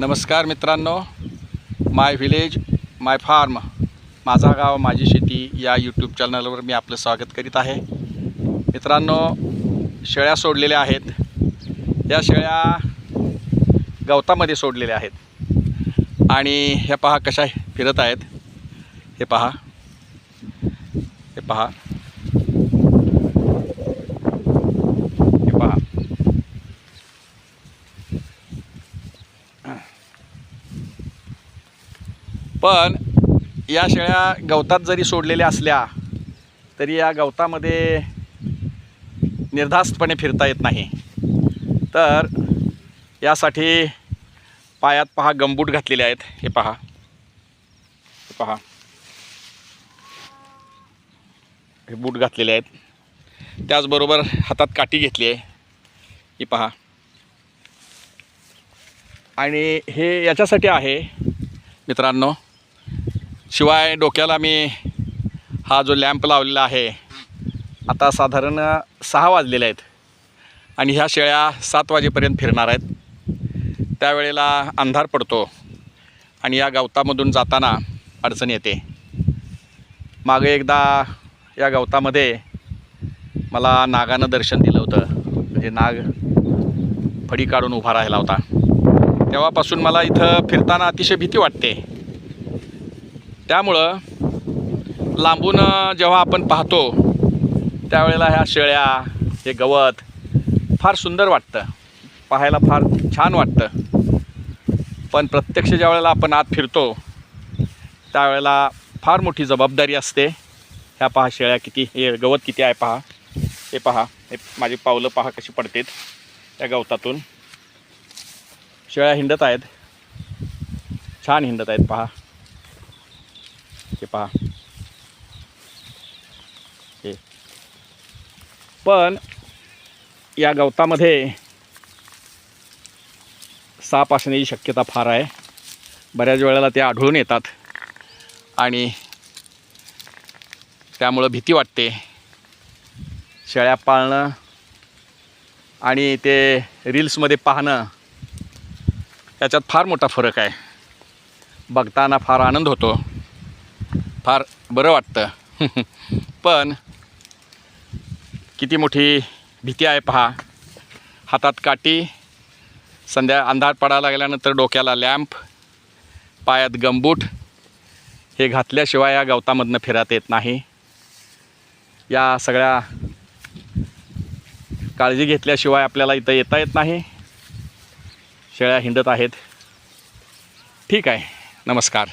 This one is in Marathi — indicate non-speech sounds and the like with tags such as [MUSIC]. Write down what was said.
नमस्कार मित्रांनो. माय व्हिलेज माय फार्म माझा गाव माझी शेती या यूट्यूब चॅनलवर मी आपलं स्वागत करीत आहे. मित्रांनो शेळ्या सोडलेल्या आहेत. या शेळ्या गवतामध्ये सोडलेल्या आहेत. आणि ह्या पहा कशा फिरत आहेत. हे पहा. हे पहा हे पहा पण या शेळ्या गवतात जरी सोडलेल्या असल्या तरी या गवतामध्ये निर्धास्तपणे फिरता येत नाही. तर यासाठी पायात पहा गंबूट घातलेले आहेत. हे पहा. हे पहा. हे बूट घातलेले आहेत. त्याचबरोबर हातात काठी घेतली आहे. ही पहा. आणि हे याच्यासाठी आहे मित्रांनो शिवाय डोक्याला मी हा जो लॅम्प लावलेला आहे आता साधारण सहा वाजलेले आहेत आणि ह्या शेळ्या सात वाजेपर्यंत फिरणार आहेत. त्यावेळेला अंधार पडतो आणि या गवतामधून जाताना अडचण येते. मागे एकदा या गवतामध्ये मला नागानं दर्शन दिलं होतं. म्हणजे नाग फडी काढून उभा राहिला होता. तेव्हापासून मला इथं फिरताना अतिशय भीती वाटते. त्यामुळं लांबून जेव्हा आपण पाहतो त्यावेळेला ह्या शेळ्या हे गवत फार सुंदर वाटतं. पाहायला फार छान वाटतं. पण प्रत्यक्ष ज्या वेळेला आपण आत फिरतो त्यावेळेला फार मोठी जबाबदारी असते. ह्या पहा शेळ्या किती हे गवत किती आहे पहा. हे पहा हे माझी पावलं पहा कशी पडतात त्या गवतातून. शेळ्या हिंडत आहेत. छान हिंडत आहेत पहा. त्यांचे पहा. हे. पण या गवतामध्ये साप असण्याची शक्यता फार आहे. बऱ्याच वेळेला ते आढळून येतात. आणि त्यामुळं भीती वाटते. शेळ्या पाळणं आणि ते रील्समध्ये पाहणं याच्यात फार मोठा फरक आहे. बघताना फार आनंद होतो. फार बरं वाटतं. [LAUGHS] पण किती मोठी भीती आहे पहा. हातात काठी संध्या अंधार पडायला लागल्यानंतर डोक्याला लॅम्प पायात गंबूट. हे घातल्याशिवाय या गवतामधनं फिरात येत नाही. या सगळ्या काळजी घेतल्याशिवाय आपल्याला इथं येता येत नाही. शेळ्या हिंडत आहेत. ठीक आहे. नमस्कार.